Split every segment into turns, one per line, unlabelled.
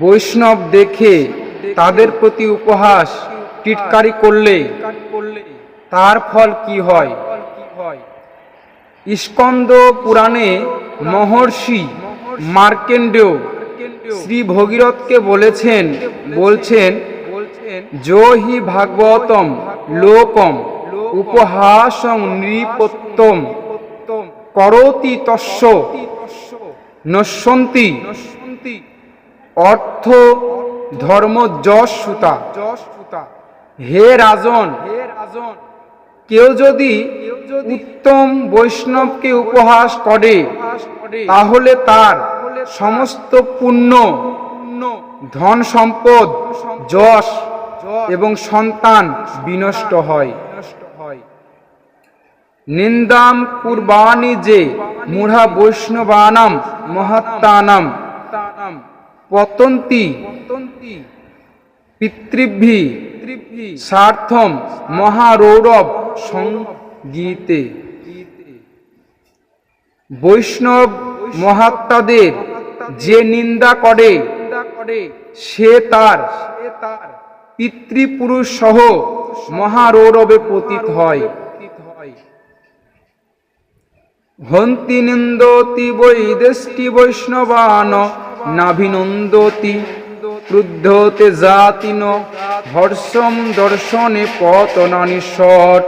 বৈষ্ণব দেখে তাদের প্রতি উপহাস টিটকারি করলে তার ফল কি হয়? স্কন্দ পুরাণে মহর্ষি মার্কেন্ডেয় শ্রী ভগীরথকে বলেছেন, বলছেন যো হি ভাগবতম লোকম উপহাসং নৃপত্যম করতি তস্য নশ্যন্তি অর্থ ধর্ম যশ সুতা। হে রাজন হে রাজন। কেউ যদি উত্তম বৈষ্ণবকে উপহাস করে তাহলে তার সমস্ত পুণ্য ধন সম্পদ যশ এবং সন্তান বিনষ্ট হয়। নিন্দাম পূর্বাণী যে মূঢ়া বৈষ্ণবানাম মহাত্মানাম। পতন্তি। পিতৃভি। স্বার্থম মহারৌরব। সঙ্গীতে বৈষ্ণব মহাত্মাদের যে নিন্দা করে, সে তার পিতৃপুরুষ সহ মহারৌরবে পতিত হয়। হন্তি নিন্দতি বৈদেষ্টি বৈষ্ণবান নাভিনন্দতি, ক্রুদ্ধতে জাতিন, হর্ষম দর্শনে পতনানি শট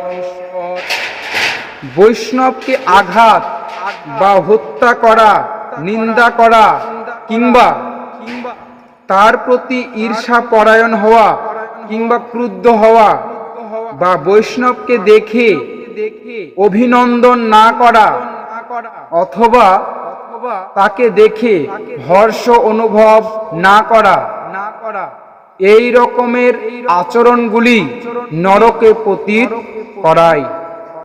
বৈষ্ণবকে আঘাত বা হত্যা করা, নিন্দা করা কিংবা তার প্রতি ঈর্ষা পরায়ণ হওয়া কিংবা ক্রুদ্ধ হওয়া বা বৈষ্ণবকে দেখে অভিনন্দন না করা অথবা তাকে দেখে হর্ষ অনুভব না করা। এই রকমের আচরণগুলি নরকে পতিত করায়।